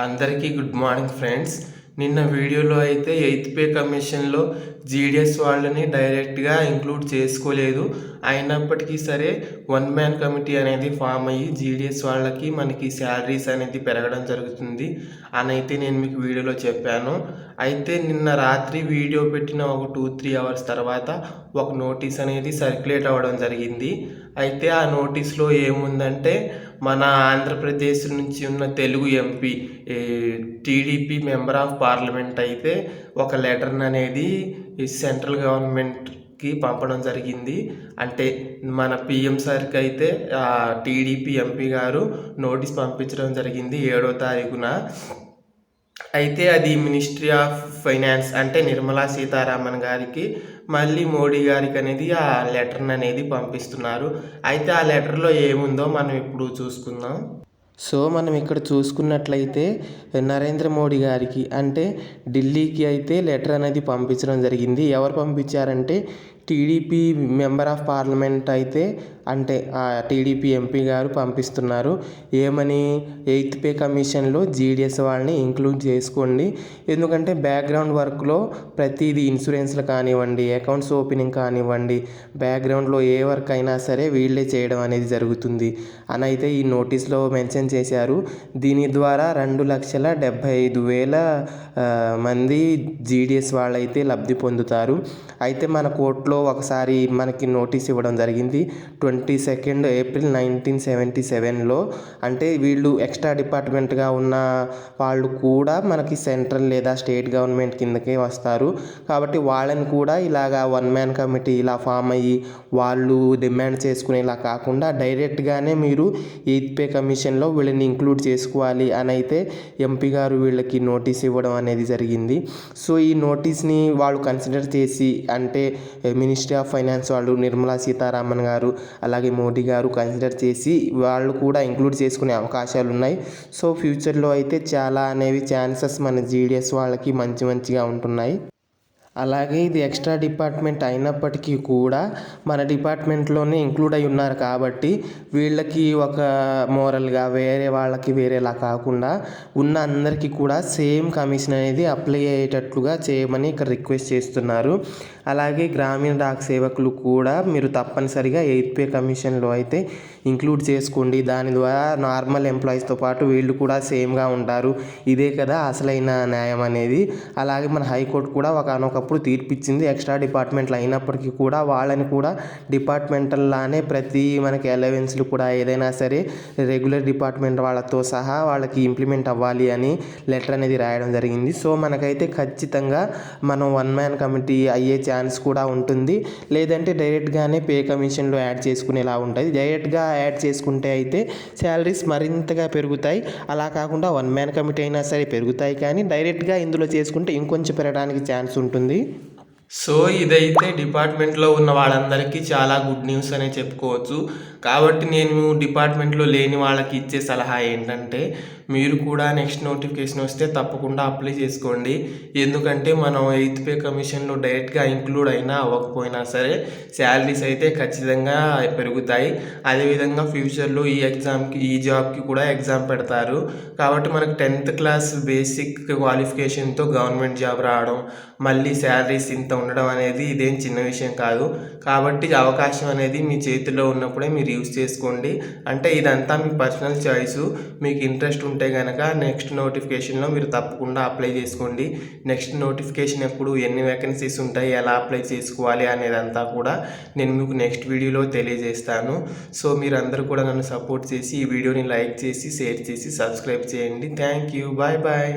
అందరికీ good morning friends. నిన్న వీడియోలో అయితే ఎయిత్ పే కమిషన్లో జీడిఎస్ వాళ్ళని డైరెక్ట్గా ఇంక్లూడ్ చేసుకోలేదు. అయినప్పటికీ సరే వన్ మ్యాన్ కమిటీ అనేది ఫామ్ అయ్యి జీడిఎస్ వాళ్ళకి మనకి శాలరీస్ అనేది పెరగడం జరుగుతుంది అని అయితే నేను మీకు వీడియోలో చెప్పాను. అయితే నిన్న రాత్రి వీడియో పెట్టిన ఒక టూ త్రీ అవర్స్ తర్వాత ఒక నోటీస్ అనేది సర్క్యులేట్ అవ్వడం జరిగింది. అయితే ఆ నోటీస్లో ఏముందంటే మన ఆంధ్రప్రదేశ్ నుంచి ఉన్న Telugu MP TDP member of parliament అయితే ఒక లెటర్ అనేది సెంట్రల్ గవర్నమెంట్కి పంపడం జరిగింది. అంటే మన పిఎం సార్కి అయితే టీడీపీ ఎంపీ గారు నోటీస్ పంపించడం జరిగింది ఏడో తారీఖున. అయితే అది మినిస్ట్రీ ఆఫ్ ఫైనాన్స్ అంటే నిర్మలా సీతారామన్ గారికి మళ్ళీ మోడీ గారికి అనేది ఆ లెటర్ని అనేది పంపిస్తున్నారు. అయితే ఆ లెటర్లో ఏముందో మనం ఇప్పుడు చూసుకుందాం. సో మనం ఇక్కడ చూసుకున్నట్లయితే నరేంద్ర మోడీ గారికి అంటే ఢిల్లీకి అయితే లెటర్ అనేది పంపించడం జరిగింది. ఎవరు పంపించారంటే టీడీపీ మెంబర్ ఆఫ్ పార్లమెంట్ అయితే అంటే టీడీపీ ఎంపీ గారు పంపిస్తున్నారు. ఏమని ఎయిత్ పే కమిషన్లో జీడిఎస్ వాళ్ళని ఇంక్లూడ్ చేసుకోండి. ఎందుకంటే బ్యాక్గ్రౌండ్ వర్క్లో ప్రతిదీ ఇన్సూరెన్స్లు కానివ్వండి అకౌంట్స్ ఓపెనింగ్ కానివ్వండి బ్యాక్గ్రౌండ్లో ఏ వర్క్ అయినా సరే వీళ్ళే చేయడం అనేది జరుగుతుంది. అని అయితే ఈ నోటీస్లో మెన్షన్ చేశారు. దీని ద్వారా రెండు లక్షల డెబ్భై ఐదు వేల మంది జీడిఎస్ వాళ్ళైతే లబ్ధి పొందుతారు. అయితే మన కోర్టులో ఒకసారి మనకి నోటీస్ ఇవ్వడం జరిగింది. Twenty second April nineteen seventy సెవెన్లో అంటే వీళ్ళు ఎక్స్ట్రా డిపార్ట్మెంట్గా ఉన్న వాళ్ళు కూడా మనకి సెంట్రల్ లేదా స్టేట్ గవర్నమెంట్ కిందకే వస్తారు. కాబట్టి వాళ్ళని కూడా ఇలాగా వన్ మ్యాన్ కమిటీ ఇలా ఫామ్ అయ్యి వాళ్ళు డిమాండ్ చేసుకునేలా కాకుండా డైరెక్ట్గానే మీరు ఎయిత్ పే కమిషన్లో వీళ్ళని ఇంక్లూడ్ చేసుకోవాలి అని అయితే ఎంపీ గారు వీళ్ళకి నోటీస్ ఇవ్వడం అనేది జరిగింది. సో ఈ నోటీస్ని వాళ్ళు కన్సిడర్ చేసి అంటే మినిస్ట్రీ ఆఫ్ ఫైనాన్స్ వాళ్ళు నిర్మలా సీతారామన్ గారు అలాగే మోడీ గారు కన్సిడర్ చేసి వాళ్ళు కూడా ఇంక్లూడ్ చేసుకునే అవకాశాలు ఉన్నాయి. సో ఫ్యూచర్లో అయితే చాలా అనేవి ఛాన్సెస్ మన జీడిఎస్ వాళ్ళకి మంచి మంచిగా ఉంటున్నాయి. అలాగే ఇది ఎక్స్ట్రా డిపార్ట్మెంట్ అయినప్పటికీ కూడా మన డిపార్ట్మెంట్లోనే ఇంక్లూడ్ అయి ఉన్నారు కాబట్టి వీళ్ళకి ఒక మోరల్గా వేరే వాళ్ళకి వేరేలా కాకుండా ఉన్న అందరికీ కూడా సేమ్ కమిషన్ అనేది అప్లై అయ్యేటట్లుగా చేయమని ఇక్కడ రిక్వెస్ట్ చేస్తున్నారు. అలాగే గ్రామీణ డాక్ సేవకులు కూడా మీరు తప్పనిసరిగా ఎయిత్ పే కమిషన్లో అయితే ఇంక్లూడ్ చేసుకోండి. దాని ద్వారా నార్మల్ ఎంప్లాయీస్తో పాటు వీళ్ళు కూడా సేమ్గా ఉంటారు. ఇదే కదా అసలైన న్యాయం అనేది. అలాగే మన హైకోర్టు కూడా ఒక అనొకప్పుడు తీర్పిచ్చింది. ఎక్స్ట్రా డిపార్ట్మెంట్లు అయినప్పటికీ కూడా వాళ్ళని కూడా డిపార్ట్మెంటల్లానే ప్రతి మనకి అలవెన్స్లు కూడా ఏదైనా సరే రెగ్యులర్ డిపార్ట్మెంట్ వాళ్ళతో సహా వాళ్ళకి ఇంప్లిమెంట్ అవ్వాలి అని లెటర్ అనేది రాయడం జరిగింది. సో మనకైతే ఖచ్చితంగా మనం వన్ మ్యాన్ కమిటీ అయ్యే ఛాన్స్ కూడా ఉంటుంది. లేదంటే డైరెక్ట్గానే పే కమిషన్లో యాడ్ చేసుకునేలా ఉంటుంది. డైరెక్ట్గా యాడ్ చేసుకుంటే అయితే శాలరీస్ మరింతగా పెరుగుతాయి. అలా కాకుండా వన్ మ్యాన్ కమిటీ అయినా సరే పెరుగుతాయి కానీ డైరెక్ట్గా ఇందులో చేసుకుంటే ఇంకొంచెం పెరగడానికి ఛాన్స్ ఉంటుంది. సో ఇదైతే డిపార్ట్మెంట్లో ఉన్న వాళ్ళందరికీ చాలా గుడ్ న్యూస్ అనే చెప్పుకోవచ్చు. కాబట్టి నేను డిపార్ట్మెంట్లో లేని వాళ్ళకి ఇచ్చే సలహా ఏంటంటే మీరు కూడా నెక్స్ట్ నోటిఫికేషన్ వస్తే తప్పకుండా అప్లై చేసుకోండి. ఎందుకంటే మనం ఎయిత్ పే కమిషన్లో డైరెక్ట్గా ఇంక్లూడ్ అయినా అవ్వకపోయినా సరే శాలరీస్ అయితే ఖచ్చితంగా పెరుగుతాయి. అదేవిధంగా ఫ్యూచర్లో ఈ ఎగ్జామ్కి ఈ జాబ్కి కూడా ఎగ్జామ్ పెడతారు. కాబట్టి మనకు టెన్త్ క్లాస్ బేసిక్ క్వాలిఫికేషన్తో గవర్నమెంట్ జాబ్ రావడం మళ్ళీ శాలరీస్ ఇంత ఉండడం అనేది ఇదేం చిన్న విషయం కాదు. కాబట్టి అవకాశం అనేది మీ చేతిలో ఉన్నప్పుడే మీరు యూస్ చేసుకోండి. అంటే ఇదంతా మీ పర్సనల్ చాయిస్ మీకు ఇంట్రెస్ట్ ఉంటే కనుక నెక్స్ట్ నోటిఫికేషన్లో మీరు తప్పకుండా అప్లై చేసుకోండి. నెక్స్ట్ నోటిఫికేషన్ ఎప్పుడు ఎన్ని వేకెన్సీస్ ఉంటాయి ఎలా అప్లై చేసుకోవాలి అనేదంతా కూడా నేను మీకు నెక్స్ట్ వీడియోలో తెలియజేస్తాను. సో మీరు అందరూ కూడా నన్ను సపోర్ట్ చేసి ఈ వీడియోని లైక్ చేసి షేర్ చేసి సబ్స్క్రైబ్ చేయండి. Thank you bye bye